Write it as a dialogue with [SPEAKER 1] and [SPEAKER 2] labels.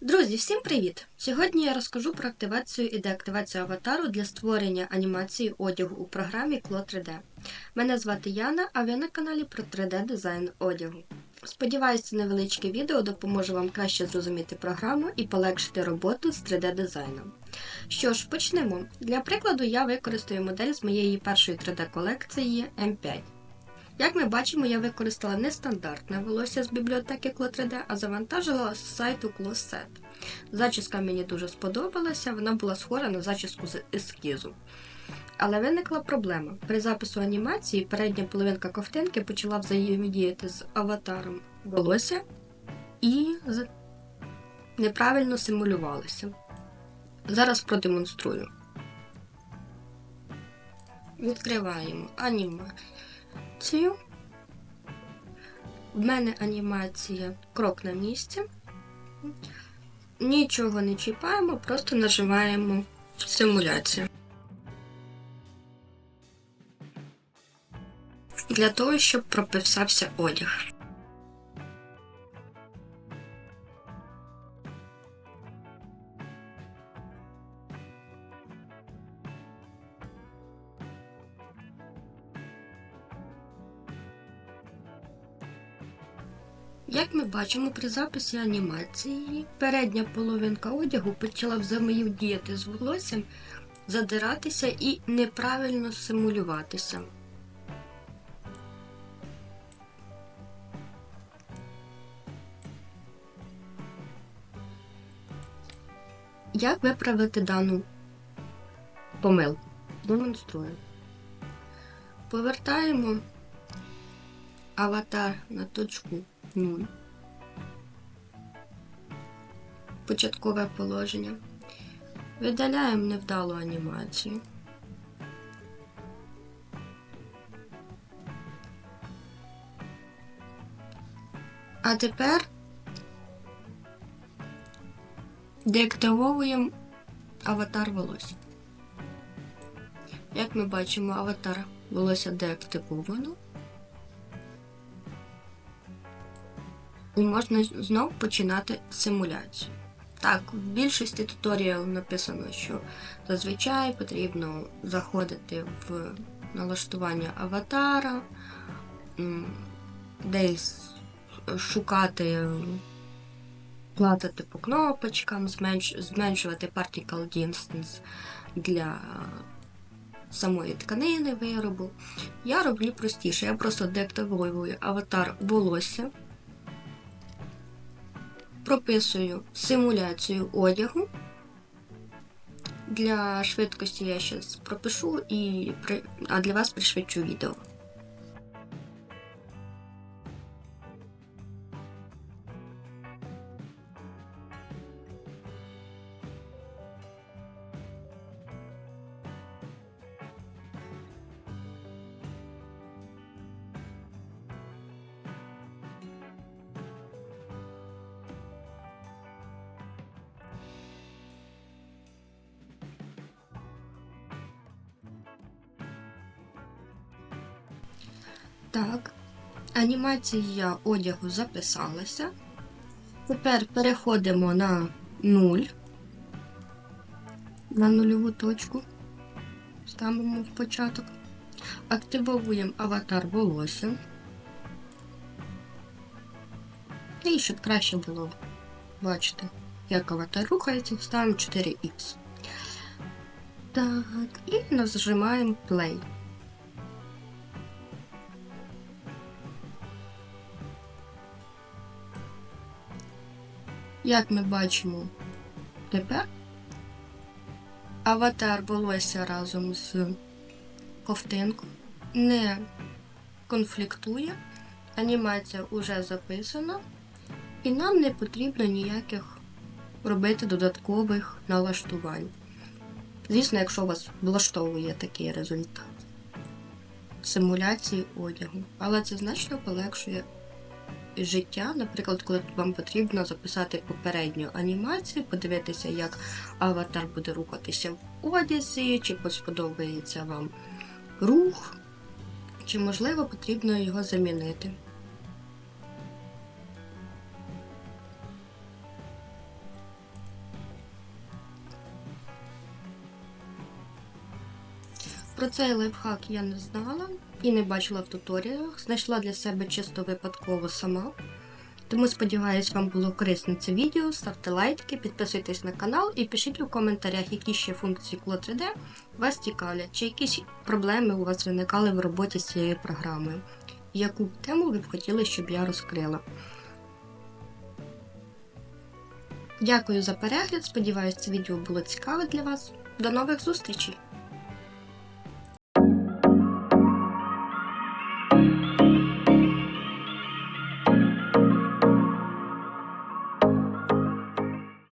[SPEAKER 1] Друзі, всім привіт! Сьогодні я розкажу про активацію і деактивацію аватару для створення анімації одягу у програмі Clo 3D. Мене звати Яна, а ви на каналі про 3D дизайн одягу. Сподіваюся, це невеличке відео допоможе вам краще зрозуміти програму і полегшити роботу з 3D дизайном. Що ж, почнемо. Для прикладу, я використаю модель з моєї першої 3D колекції M5. Як ми бачимо, я використала нестандартне волосся з бібліотеки Clo3D, а завантажила з сайту CloSet. Зачіска мені дуже сподобалася, вона була схожа на зачіску з ескізу. Але виникла проблема. При запису анімації передня половинка ковтинки почала взаємодіяти з аватаром волосся і неправильно симулювалася. Зараз продемонструю. Відкриваємо анімацію анімацію. В мене анімація крок на місці. Нічого не чіпаємо, просто нажимаємо симуляцію. Для того, щоб прописався одяг. Як ми бачимо при записі анімації, передня половинка одягу почала взаємодіяти з волоссям, задиратися і неправильно симулюватися. Як виправити дану помилку? Демонструю. Повертаємо аватар на точку 0. Початкове положення. Видаляємо невдалу анімацію. А тепер деактивовуємо аватар волосся. Як ми бачимо, аватар волосся деактивовано. І можна знов починати симуляцію. Так, в більшості туторіалів написано, що зазвичай потрібно заходити в налаштування аватара, десь шукати, платити по кнопочкам, зменш- зменшувати particle distance для самої тканини виробу. Я роблю простіше, я просто деактивую аватар волосся прописую симуляцію одягу. Для швидкості я зараз пропишу, і а для вас пришвидшу відео. Так, анімація одягу записалася. Тепер переходимо на 0, на нульову точку. Ставимо в початок. Активовуємо аватар волосся. І щоб краще було бачити, як аватар рухається, ставимо 4х. Так, і нажимаємо play. Як ми бачимо тепер, аватар волосся разом з ковтинкою не конфліктує, анімація вже записана, і нам не потрібно ніяких робити додаткових налаштувань. Звісно, якщо вас влаштовує такий результат симуляції одягу, але це значно полегшує життя, наприклад, коли вам потрібно записати попередню анімацію, подивитися, як аватар буде рухатися в одязі, чи сподобається вам рух, чи, можливо, потрібно його замінити. Про цей лайфхак я не знала і не бачила в туторіалах, знайшла для себе чисто випадково сама. Тому сподіваюсь, вам було корисно це відео. Ставте лайки, підписуйтесь на канал і пишіть у коментарях, які ще функції Clo 3D вас цікавлять, чи якісь проблеми у вас виникали в роботі з цією програмою. Яку тему ви б хотіли, щоб я розкрила. Дякую за перегляд. Сподіваюсь, це відео було цікаве для вас. До нових зустрічей!